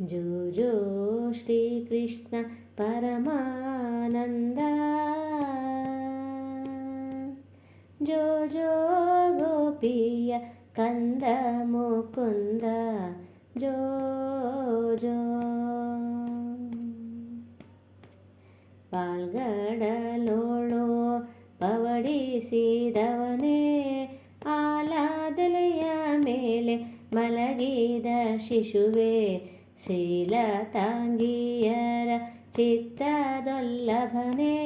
ಜೋ ಜೋ ಶ್ರೀಕೃಷ್ಣ ಪರಮಾನಂದ. ಜೋ ಜೋ ಗೋಪಿಯ ಕಂದ ಮುಕುಂದ. ಜೋ ಜೋ ಪಾಲ್ಗಡಲೋಳು ಪವಡಿಸಿದವನೇ. ಆಲಾದಲೆಯ ಮೇಲೆ ಮಲಗಿದ ಶಿಶುವೆ ಶ್ರೀಲತಾಂಗಿಯರ ಚಿತ್ತದೊಲ್ಲಭನೆ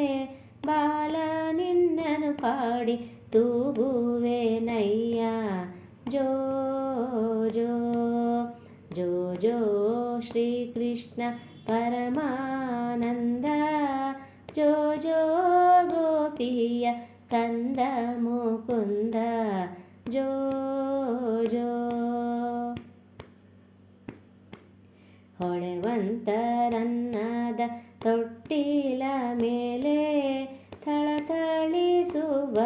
ಬಾಲ ನಿನ್ನನು ಪಾಡಿ ತೂಗುವೆ ನಯ್ಯ ಜೋ ಜೋ ಜೋ ಜೋ ಶ್ರೀಕೃಷ್ಣ ಪರಮಾನಂದ ಜೋ ಜೋ ಗೋಪಿಯ ಕಂದ ಮುಕುಂದ ಜೋ ಜೋ ಹೊಳೆವಂತರನ್ನದ ತೊಟ್ಟಿಲ ಮೇಲೆ ಥಳಥಳಿಸುವ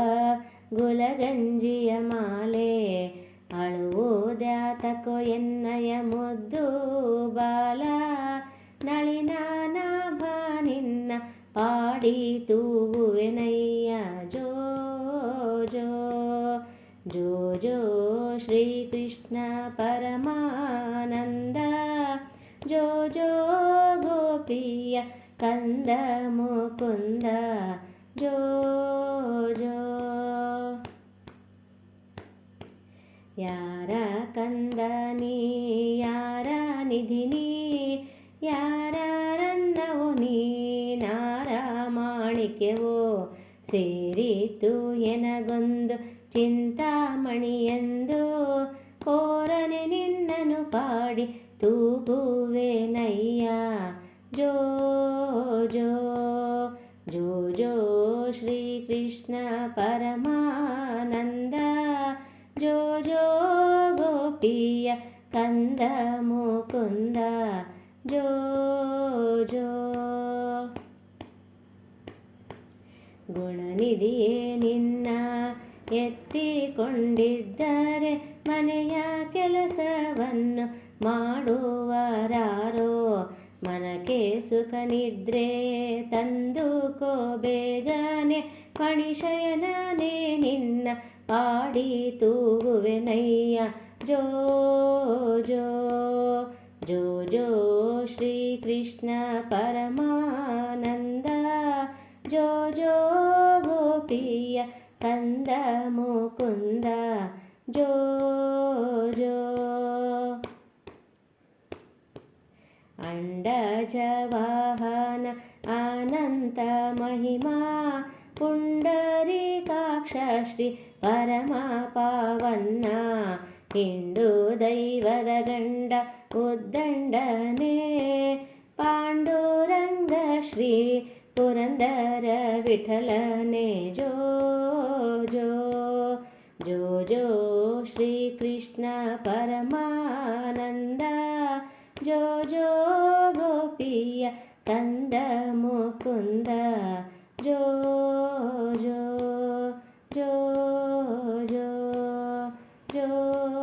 ಗುಲಗಂಜಿಯ ಮಾಲೆ. ಅಳುವುದ್ಯಾತಕೋ ಎನ್ನಯ ಮುದ್ದು ಬಾಲ ನಳಿನಾನಾಭ ನಿನ್ನ ಪಾಡಿ ತೂಗುವೆನಯ್ಯ ಜೋ ಜೋ ಜೋ ಜೋ, ಶ್ರೀಕೃಷ್ಣ ಪರಮಾನಂದ ಜೋ ಜೋ ಗೋಪಿಯ ಕಂದ ಮುಕುಂದ ಜೋ ಜೋ. ಯಾರ ಕಂದ ನೀ, ಯಾರ ನಿಧಿ ಯಾರ ಯಾರನ್ನವೋ ನೀ, ನಾರ ಮಾಣಿಕ್ಯವೋ ಸೇರಿತು ಎನಗೊಂದು ಚಿಂತಾಮಣಿಯೆಂದು. ಕೋರನೆ ನಿನ್ನನು ಪಾಡಿ ತೂಗುವೆ ನಯ್ಯ ಜೋ ಜೋ ಜೋ ಜೋ ಶ್ರೀಕೃಷ್ಣ ಪರಮಾನಂದ ಜೋ ಜೋ ಗೋಪಿಯ ಕಂದ ಮುಕುಂದ ಜೋ ಜೋ ಗುಣನಿಧಿಯೇ ನಿನ್ನ ಎತ್ತಿಕೊಂಡಿದ್ದರೆ ಮನೆಯ ಕೆಲಸವನ್ನು ಮಾಡುವರಾರೋ? ಮನಕ್ಕೆ ಸುಖ ನಿದ್ರೆ ತಂದುಕೋ ಬೇಗನೆ ಪಣಿಶಯನೇ ನಿನ್ನ ಪಾಡಿ ತೂಗುವೆನಯ್ಯ ಜೋ ಜೋ ಜೋ ಜೋ, ಶ್ರೀಕೃಷ್ಣ ಪರಮಾನಂದ. ಜೋ ಜೋ, ಗೋಪಿಯ ಕಂದ ಮುಕುಂದ ಜೋ ಜೋ ಅಂಡಜವಾಹನ ಅನಂತ ಮಹಿಮಾ ಪುಂಡರೀಕಾಕ್ಷ ಶ್ರೀ ಪರಮ ಪಾವನ್ನ ಹಿಂಡು ದೈವದ ಗಂಡ ಉದ್ದಂಡನೆ ಪಾಂಡುರಂಗ ಶ್ರೀ પુરંદર વિઠ્ઠલને જો જો જો જો શ્રી કૃષ્ણ પરમાનંદ જો જો ગોપીય કંદ મુકુંદ જો જો જો જો જો